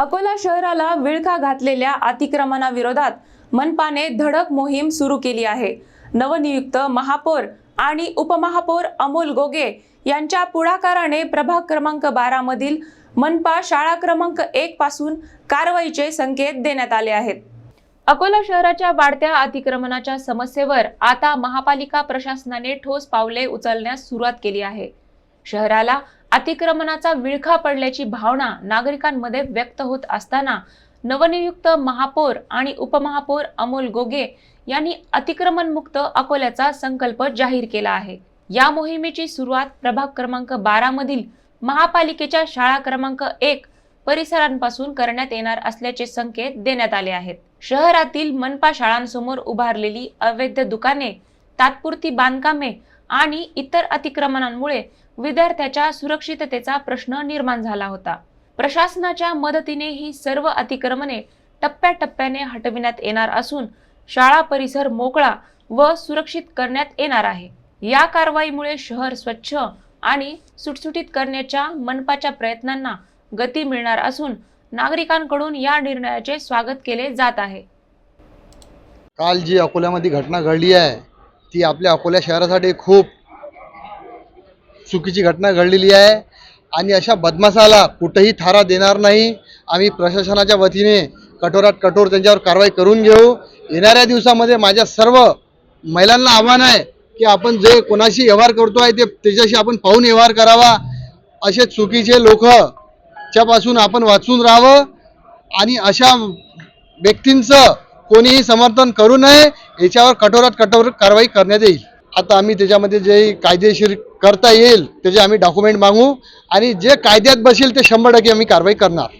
अकोला शहराला विळखा घातलेल्या अतिक्रमणाविरोधात मनपाने धडक मोहीम सुरू केली आहे. नवनियुक्त महापौर आणि उपमहापौर अमोल गोगे यांच्या पुढाकाराने प्रभाग क्रमांक बारा मधील मनपा शाळा क्रमांक एक पासून कारवाईचे संकेत देण्यात आले आहेत. अकोला शहराच्या वाढत्या अतिक्रमणाच्या समस्येवर आता महापालिका प्रशासनाने ठोस पावले उचलण्यास सुरुवात केली आहे. शहराला अतिक्रमणाचा विळखा पडल्याची भावना नागरिकांमध्ये व्यक्त होत असताना नवनियुक्त महापौर आणि उपमहापौर अमोल गोगे यांनी अतिक्रमणमुक्त अकोल्याचा संकल्प जाहीर केला आहे. या मोहिमेची सुरुवात प्रभाग क्रमांक बारा मधील महापालिकेच्या शाळा क्रमांक एक परिसरांपासून करण्यात येणार असल्याचे संकेत देण्यात आले आहेत. शहरातील मनपा शाळांसमोर उभारलेली अवैध दुकाने तात्पुरती बांधकामे आणि इतर अतिक्रमणांमुळे विद्यार्थ्याच्या सुरक्षिततेचा प्रश्न निर्माण झाला होता. प्रशासनाच्या मदतीने ही सर्व अतिक्रमणे टप्प्याटप्प्याने हटविण्यात येणार असून शाळा परिसर मोकळा व सुरक्षित करण्यात येणार आहे. या कारवाईमुळे शहर स्वच्छ आणि सुटसुटीत करण्याच्या मनपाच्या प्रयत्नांना गती मिळणार असून नागरिकांकडून या निर्णयाचे स्वागत केले जात आहे. काल जी अकोल्यामध्ये घटना घडली आहे ती आपल्या अकोल्या शहरासाठी खूप चुकीची घटना घडलेली आहे. आणि अशा बदमाशाला कुठेही थारा देणार नाही. आम्ही प्रशासनाच्या वतीने कठोरात कठोर त्यांच्यावर कारवाई करून घेऊ. येणाऱ्या दिवसामध्ये माझ्या सर्व महिलांना आव्हान आहे की आपण जे कोणाशी व्यवहार करतो आहे ते त्याच्याशी आपण पाहून व्यवहार करावा. असे चुकीचे लोक च्यापासून आपण वाचून राहावं. आणि अशा व्यक्तींचं कोणीही समर्थन करू नये. याच्यावर कठोरात कठोर कारवाई करण्यात येईल. आता आम्ही त्याच्यामध्ये जे कायदेशीर करता येईल त्याचे आम्ही डॉक्युमेंट मागू आणि जे कायद्यात बसेल ते शंभर टक्के आम्ही कारवाई करणार.